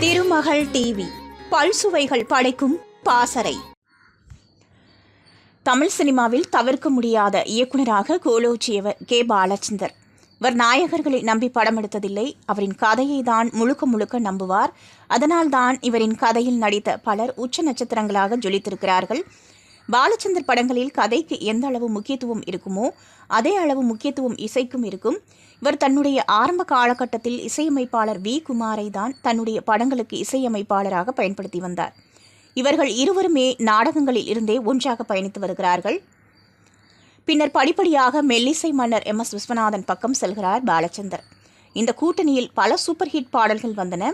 திருமகள் TV. பல்சுவைகள் படைக்கும் பாசறை. தமிழ் சினிமாவில் தவிர்க்க முடியாத இயக்குனராக கோலோச்சியவர் கே பாலச்சந்தர். இவர் நாயகர்களை நம்பி படம் எடுத்ததில்லை. அவரின் கதையை தான் முழுக்க முழுக்க நம்புவார். அதனால்தான் இவரின் கதையில் நடித்த பலர் உச்ச நட்சத்திரங்களாக ஜொலித்திருக்கிறார்கள். பாலச்சந்தர் படங்களில் கதைக்கு எந்த அளவு முக்கியத்துவம் இருக்குமோ அதே அளவு முக்கியத்துவம் இசைக்கும் இருக்கும். இவர் தன்னுடைய ஆரம்ப காலகட்டத்தில் இசையமைப்பாளர் வி. குமாரை தான் தன்னுடைய படங்களுக்கு இசையமைப்பாளராக பயன்படுத்தி வந்தார். இவர்கள் இருவருமே நாடகங்களில் இருந்தே ஒன்றாக பயணித்து வருகிறார்கள். பின்னர் படிப்படியாக மெல்லிசை மன்னர் எம். எஸ். விஸ்வநாதன் பக்கம் செல்கிறார் பாலச்சந்தர். இந்த கூட்டணியில் பல சூப்பர் ஹிட் பாடல்கள் வந்தன.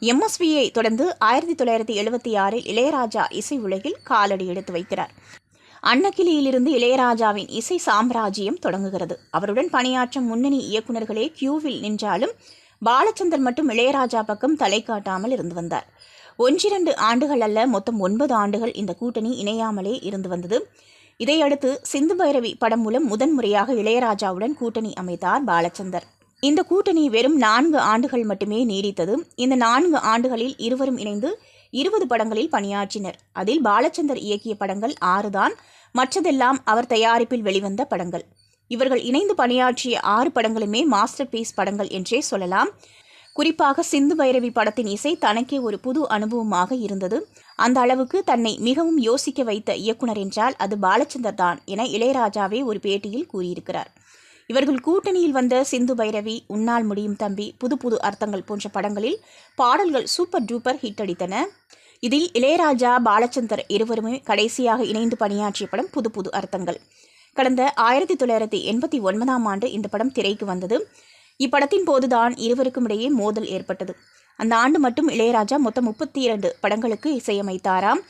எம்எஸ்வியை தொடர்ந்து ஆயிரத்தி தொள்ளாயிரத்தி எழுபத்தி ஆறில் இளையராஜா இசை உலகில் காலடி எடுத்து வைக்கிறார். அன்னக்கிளியிலிருந்து இளையராஜாவின் இசை சாம்ராஜ்யம் தொடங்குகிறது. அவருடன் பணியாற்றும் முன்னணி இயக்குநர்களே கியூவில் நின்றாலும் பாலச்சந்தர் மட்டும் இளையராஜா பக்கம் தலை காட்டாமல் இருந்து வந்தார். ஒன்றிரண்டு ஆண்டுகள் அல்ல மொத்தம் ஒன்பது ஆண்டுகள் இந்த கூட்டணி இணையாமலே இருந்து வந்தது. இதையடுத்து சிந்து பைரவி படம் மூலம் முதன்முறையாக இளையராஜாவுடன் கூட்டணி அமைத்தார் பாலச்சந்தர். இந்த கூட்டணி வெறும் நான்கு ஆண்டுகள் மட்டுமே நீடித்தது. இந்த நான்கு ஆண்டுகளில் இருவரும் இணைந்து இருபது படங்களில் பணியாற்றினர். அதில் பாலச்சந்தர் இயக்கிய படங்கள் ஆறு தான் மற்றதெல்லாம் அவர் தயாரிப்பில் வெளிவந்த படங்கள். இவர்கள் இணைந்து பணியாற்றிய ஆறு படங்களுமே மாஸ்டர் பீஸ் படங்கள் என்றே சொல்லலாம். குறிப்பாக சிந்து பைரவி படத்தின் இசை தனக்கே ஒரு புது அனுபவமாக இருந்தது. அந்த அளவுக்கு தன்னை மிகவும் யோசிக்க வைத்த இயக்குனர் என்றால் அது பாலச்சந்தர் தான் என இளையராஜாவே ஒரு பேட்டியில் கூறியிருக்கிறார். இவர்கள் கூட்டணியில் வந்த சிந்து பைரவி உன்னால் முடியும் தம்பி புது புது அர்த்தங்கள் போன்ற படங்களில் பாடல்கள் சூப்பர் டூப்பர் ஹிட் அடித்தன. இதில் இளையராஜா பாலச்சந்தர் இருவருமே கடைசியாக இணைந்து பணியாற்றிய படம் புது புது அர்த்தங்கள். கடந்த ஆயிரத்தி தொள்ளாயிரத்தி எண்பத்தி ஒன்பதாம் ஆண்டு இந்த படம் திரைக்கு வந்தது. இப்படத்தின் போதுதான் இருவருக்கும் இடையே மோதல் ஏற்பட்டது. அந்த ஆண்டு மட்டும் இளையராஜா மொத்தம் முப்பத்தி இரண்டு படங்களுக்கு இசையமைத்தாராம்.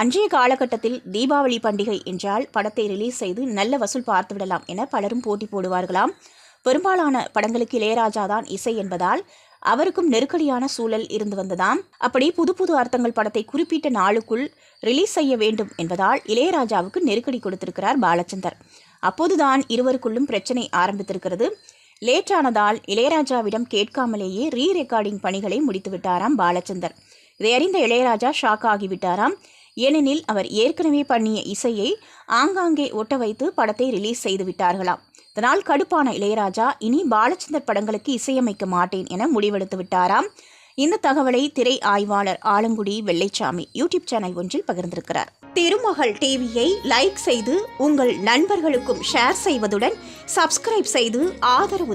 அன்றைய காலகட்டத்தில் தீபாவளி பண்டிகை என்றால் படத்தை ரிலீஸ் செய்து நல்ல வசூல் பார்த்துவிடலாம் என பலரும் போட்டி போடுவார்களாம். பெரும்பாலான படங்களுக்கு இளையராஜா தான் இசை என்பதால் அவருக்கும் நெருக்கடியான சூழல் இருந்து வந்ததாம். அப்படி புது புது அர்த்தங்கள் படத்தை குறிப்பிட்ட நாளுக்குள் ரிலீஸ் செய்ய வேண்டும் என்பதால் இளையராஜாவுக்கு நெருக்கடி கொடுத்திருக்கிறார் பாலச்சந்தர். அப்போதுதான் இருவருக்குள்ளும் பிரச்சனை ஆரம்பித்திருக்கிறது. லேட்டானதால் இளையராஜாவிடம் கேட்காமலேயே ரீ ரெக்கார்டிங் பணிகளை முடித்துவிட்டாராம் பாலச்சந்தர். இதை அறிந்த இளையராஜா ஷாக் ஆகிவிட்டாராம். ஏனெனில் அவர் ஏற்கனவே பண்ணிய இசையை ஆங்காங்கே ஒட்ட வைத்து படத்தை ரிலீஸ் செய்து விட்டார்களாம் இதனால் கடுப்பான இளையராஜா இனி பாலச்சந்தர் படங்களுக்கு இசையமைக்க மாட்டேன் என முடிவெடுத்து விட்டாராம். இந்த தகவலை திரை ஆய்வாளர் ஆலங்குடி வெள்ளைச்சாமி யூடியூப் சேனல் ஒன்றில் பகிர்ந்திருக்கிறார். திருமகள் டிவியை லைக் செய்து உங்கள் நண்பர்களுக்கும் ஷேர் செய்வதுடன் சப்ஸ்கிரைப் செய்து ஆதரவு